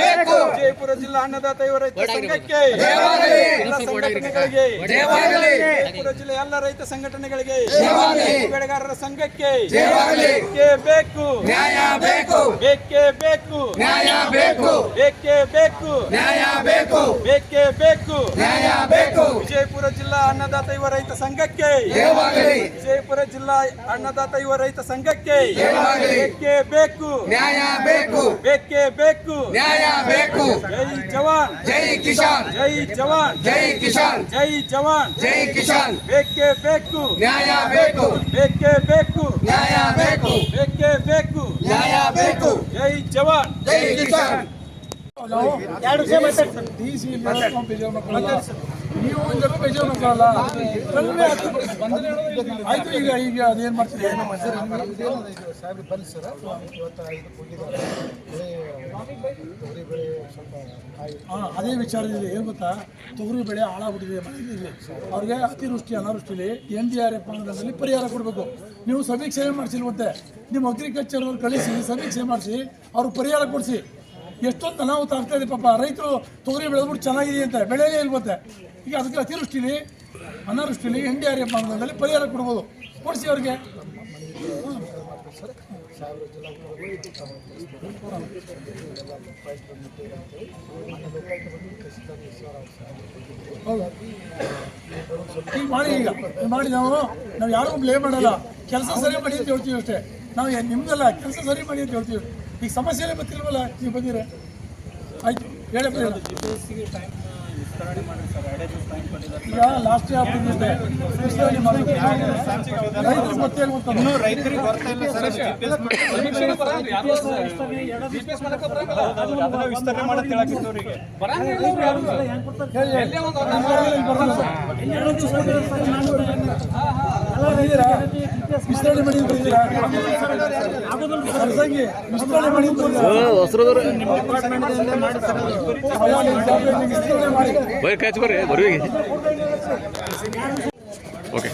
ಬೇಕು. ಜಯಪುರ ಜಿಲ್ಲಾ ಅನ್ನದಾತ ಯುವ ರೈತ ಸಂಘಕ್ಕೆ. ಎಲ್ಲ ಸಂಘಟನೆಗಳಿಗೆ. ಜಯಪುರ ಜಿಲ್ಲೆ ಎಲ್ಲ ರೈತ ಸಂಘಟನೆಗಳಿಗೆ. ಬೆಳೆಗಾರರ ಸಂಘಕ್ಕೆ. ಬೇಕೇ ಬೇಕು. ನ್ಯಾಯ ಬೇಕು. ಬೇಕೇ ಬೇಕು. ನ್ಯಾಯ ಬೇಕು. ಬೇಕೇ ಬೇಕು. ನ್ಯಾಯ ಬೇಕು. ಬೇಕೇ ಬೇಕು. ನ್ಯಾಯ ಬೇಕು. ಜಿಲ್ಲಾ ಅನ್ನದಾತ ಯುವ ರೈತ ಸಂಘಕ್ಕೆ. ಜಯವಾಗಲಿ. ವಿಜಯಪುರ ಜಿಲ್ಲಾ ಅನ್ನದಾತ ಯುವ ರೈತ ಸಂಘಕ್ಕೆ. ಜಯವಾಗಲಿ. ಬೇಕೇ ಬೇಕು. ನ್ಯಾಯ ಬೇಕು. ಬೇಕೇ ಬೇಕು. ನ್ಯಾಯ ಬೇಕು. ಜೈ ಜವಾನ್. ಜೈ ಕಿಸಾನ್. ಜೈ ಜವಾನ್. ಜೈ ಕಿಶಾನ್ ಜೈ ಜವಾನ್. ಜೈ ಕಿಶಾನ್ ಬೇಕೇ ಬೇಕು. ನ್ಯಾಯ ಬೇಕು. ಬೇಕೇ ಬೇಕು. ನ್ಯಾಯ ಬೇಕು. ಬೇಕೇ ಬೇಕು. ನ್ಯಾಯ ಬೇಕು. ಜೈ ಜವಾನ್. ಜೈ ಕಿಸಾನ್. ಎರಡು ಸಿ ನೀವು ಒಂದೆಲ್ಲ ಬೇಜಾರು ಮಾಡಲ್ಲ ಕಡಿಮೆ. ಆಯ್ತು. ಈಗ ಈಗ ಅದೇನು ಮಾಡ್ತೀರಿ? ಸಾಹೇಬ್ರು ಬನ್ನಿ ಸರ್. ಹಾಂ ಅದೇ ವಿಚಾರದಲ್ಲಿ ಏನು ಗೊತ್ತಾ? ತೊಗರಿ ಬೆಳೆ ಹಾಳಾಗ್ಬಿಟ್ಟಿದೆ ಮನೆಯಲ್ಲಿ. ಅವ್ರಿಗೆ ಅತಿವೃಷ್ಟಿ ಅನಾವೃಷ್ಟಿಲಿ ಎನ್ ಡಿ ಆರ್ ಎಫ್ ಅನುದಾನದಲ್ಲಿ ಪರಿಹಾರ ಕೊಡಬೇಕು. ನೀವು ಸಮೀಕ್ಷೆ ಮಾಡಿಸಿಲ್ವಂತೆ. ನಿಮ್ಮ ಅಗ್ರಿಕಲ್ಚರ್ ಅವ್ರು ಕಳಿಸಿ ಸಮೀಕ್ಷೆ ಮಾಡಿಸಿ ಅವ್ರಿಗೆ ಪರಿಹಾರ ಕೊಡಿಸಿ. ಎಷ್ಟೊಂದು ಅನಾಹುತ ಆಗ್ತಾ ಇದೆ ಪಾಪ. ರೈತರು ತೊಗರಿ ಬೆಳೆದ್ಬಿಟ್ಟು ಚೆನ್ನಾಗಿದೆ ಅಂತ. ಬೆಳೆಯಲ್ಲಿ ಇಲ್ವಂತೆ ಈಗ ಅದಕ್ಕೆ ಅತಿವೃಷ್ಟಿಲಿ ಅನಾವೃಷ್ಟಿಲಿ ಎನ್ ಡಿ ಆರ್ ಎಫ್ ಪರಿಹಾರ ಕೊಡ್ಬೋದು. ಕೊಡಿಸಿ ಅವ್ರಿಗೆ. ಹೌದು. ಈಗ ಮಾಡಿ ಈಗ. ಮಾಡಿ ನಾವು ನಾವು ಯಾರಿಗೂ ಬ್ಲೇಮ್ ಮಾಡಲ್ಲ. ಕೆಲಸ ಸರಿ ಮಾಡಿ ಅಂತ ಹೇಳ್ತೀವಿ ಅಷ್ಟೇ. ನಾವು ನಿಮ್ದಲ್ಲ, ಕೆಲಸ ಸರಿ ಮಾಡಿ ಅಂತ ಹೇಳ್ತೀವಿ. ಈಗ ಸಮಸ್ಯೆನೇ ಗೊತ್ತಿಲ್ವಲ್ಲ ನೀವು ಬಂದಿರ ಆಯ್ತು ಹೇಳಿ ಈಗ ಲಾಸ್ಟ್ ರೈತರಿಗೆ ಗೊತ್ತೇ ಗೊತ್ತ ಸರ್ಸಂಗಿ.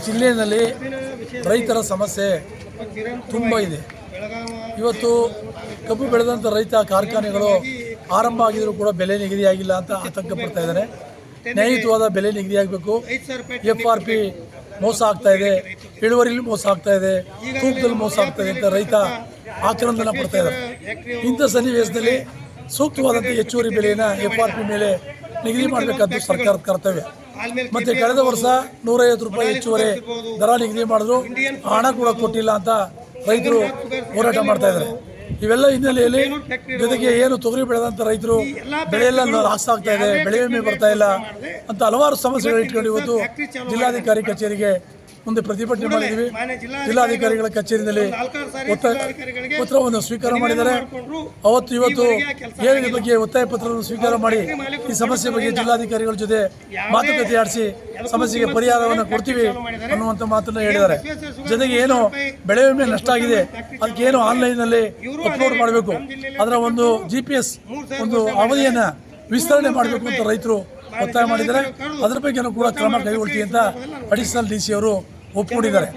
ಜಿಲ್ಲೆಯಲ್ಲಿ ರೈತರ ಸಮಸ್ಯೆ ತುಂಬ ಇದೆ. ಇವತ್ತು ಕಬ್ಬು ಬೆಳೆದಂಥ ರೈತ ಕಾರ್ಖಾನೆಗಳು ಆರಂಭ ಆಗಿದ್ರು ಕೂಡ ಬೆಲೆ ನಿಗದಿಯಾಗಿಲ್ಲ ಅಂತ ಆತಂಕ ಪಡ್ತಾ ಇದ್ದಾರೆ. ನ್ಯಾಯಯುತವಾದ ಬೆಲೆ ನಿಗದಿಯಾಗಬೇಕು ಎಫ್ ಆರ್ ಪಿ ಮೋಸ ಆಗ್ತಾ ಇದೆ, ಇಳುವರಿಲಿ ಮೋಸ ಆಗ್ತಾ ಇದೆ, ತೂಕದಲ್ಲಿ ಮೋಸ ಆಗ್ತಾ ಇದೆ ಅಂತ ರೈತ ಆಕ್ರಂದನ ಪಡ್ತಾ ಇದ್ದಾರೆ ಇಂಥ ಸನ್ನಿವೇಶದಲ್ಲಿ ಸೂಕ್ತವಾದಂಥ ಹೆಚ್ಚುವರಿ ಬೆಲೆಯನ್ನು ಎಫ್ ಆರ್ ಪಿ ಮೇಲೆ ನಿಗದಿ ಮಾಡಬೇಕಾದ್ದು ಸರ್ಕಾರದ ಕರ್ತವ್ಯ. ಮತ್ತೆ ಕಳೆದ ವರ್ಷ ನೂರೈವತ್ತು ರೂಪಾಯಿ ಹೆಚ್ಚುವರಿ ದರ ನಿಗದಿ ಮಾಡಿದ್ರು, ಹಣ ಕೂಡ ಕೊಟ್ಟಿಲ್ಲ ಅಂತ ರೈತರು ಹೋರಾಟ ಮಾಡ್ತಾ ಇದ್ದಾರೆ ಇವೆಲ್ಲ ಹಿನ್ನೆಲೆಯಲ್ಲಿ ಜೊತೆಗೆ ಏನು ತೊಗರಿ ಬೆಳೆದಂಥ ರೈತರು ಬೆಳೆಯೆಲ್ಲ ಲಾಸ್ ಆಗ್ತಾ ಇದೆ ಬೆಳೆ ವಿಮೆ ಬರ್ತಾ ಇಲ್ಲ ಅಂತ ಹಲವಾರು ಸಮಸ್ಯೆಗಳು ಇಟ್ಕೊಂಡು ಇವತ್ತು ಜಿಲ್ಲಾಧಿಕಾರಿ ಕಚೇರಿಗೆ ಮುಂದೆ ಪ್ರತಿಭಟನೆ ಮಾಡಿದ್ದೀವಿ. ಜಿಲ್ಲಾಧಿಕಾರಿಗಳ ಕಚೇರಿಯಲ್ಲಿ ಪತ್ರವನ್ನು ಸ್ವೀಕಾರ ಮಾಡಿದ್ದಾರೆ. ಅವತ್ತು ಇವತ್ತು ಈ ಬಗ್ಗೆ ಒತ್ತಾಯ ಪತ್ರವನ್ನು ಸ್ವೀಕಾರ ಮಾಡಿ ಈ ಸಮಸ್ಯೆ ಬಗ್ಗೆ ಜಿಲ್ಲಾಧಿಕಾರಿಗಳ ಜೊತೆ ಮಾತುಕತೆ ಆಡಿಸಿ ಸಮಸ್ಯೆಗೆ ಪರಿಹಾರವನ್ನು ಕೊಡ್ತೀವಿ ಅನ್ನುವಂಥ ಮಾತನ್ನು ಹೇಳಿದ್ದಾರೆ. ಜೊತೆಗೆ ಏನು ಬೆಳೆ ವಿಮೆ ನಷ್ಟ ಆಗಿದೆ. ಅದಕ್ಕೆ ಏನು ಆನ್ಲೈನ್ನಲ್ಲಿ ಅಪ್ಲೋಡ್ ಮಾಡಬೇಕು. ಅದರ ಒಂದು ಜಿ ಪಿ ಎಸ್ ಒಂದು ಅವಧಿಯನ್ನು ವಿಸ್ತರಣೆ ಮಾಡಬೇಕು ಅಂತ ರೈತರು ಒತ್ತಾಯ ಮಾಡಿದ್ದಾರೆ. ಅದರ ಬಗ್ಗೆನೂ ಕೂಡ ಕ್ರಮ ಕೈಗೊಳ್ತೀವಿ ಅಂತ ಅಡಿಷನಲ್ ಡಿ ಸಿ ಅವರು ಒಪ್ಪಿಕೊಂಡಿದ್ದಾರೆ